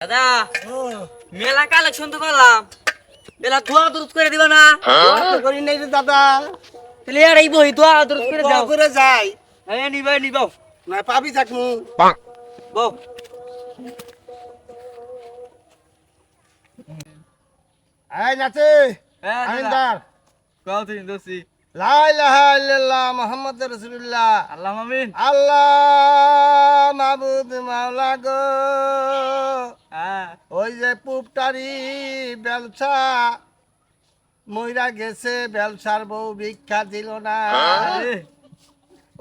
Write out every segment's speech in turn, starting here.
দাদা মেলা কালেকশন তো করলাম। মেলা ধোয়া দুরুদ করে দিবা না? তো করি নাই রে দাদা। তাহলে আর এই বই ধোয়া করে দোয়া দাও করে যাই। হ্যাঁ নিবা নিবাও। না পাবি থাকমু। বউ। এই নাচে হ্যাঁ আইনদার কাও লা ইলাহা ইল্লাল্লাহ মুহাম্মাদুর রাসূলুল্লাহ। আল্লাহ আল্লাহ মাবুদ মাওলা গো। হ্যাঁ ওই যে পুপটারি বেলসা মইরা গেছে বেলসার বউ ভিক্ষা দিল না।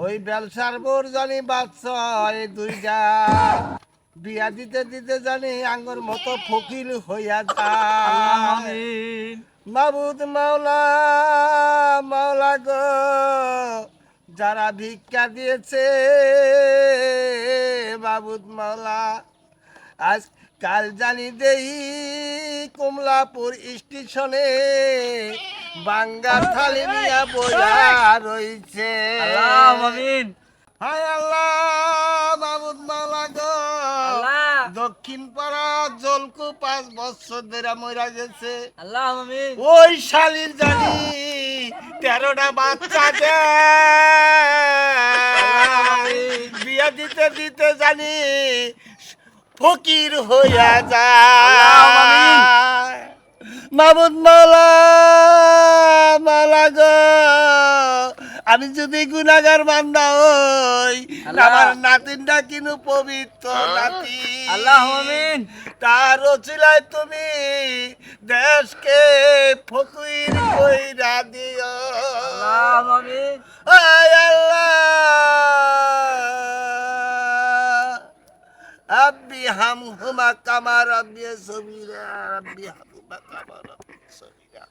ওই বেলসার বউর জানি বাচ্চা এই দুইটা। বিয়া দিতে দিতে জানি আঙ্গুর মতো ফকির হইয়া যায়। মাবুদ মাওলা মাওলা গো যারা ভিক্ষা দিয়েছে মাবুদ মাওলা। আজ কাল জানি দেই কমলাপুর স্টেশনে বাঙ্গা থালি নিয়া বইয়া রইছে। হায় আল্লাহ গো। দক্ষিণ পাড়া জলকু পাঁচ বছর ধরে মরা গেছে। ওই শালির জানি তেরোটা বাচ্চা দেয় বিয়া দিতে দিতে জানি ফকির হইয়া যায় মামুদ মাওলা মালা গো। আমি যদি গুনাগার বান্দা হই। আমার নাতিনটা কিন্তু পবিত্র নাতি। আল্লাহ মামিন তার রচিলায় তুমি দেশকে ফকির কইরা দিও। আল্লাহ মামিন আয় আল্লাহ আব্বি হাম হুমা কামা রাব্বি সবিরা রাব্বি হাম হুমা কামা রাব্বি সবিরা।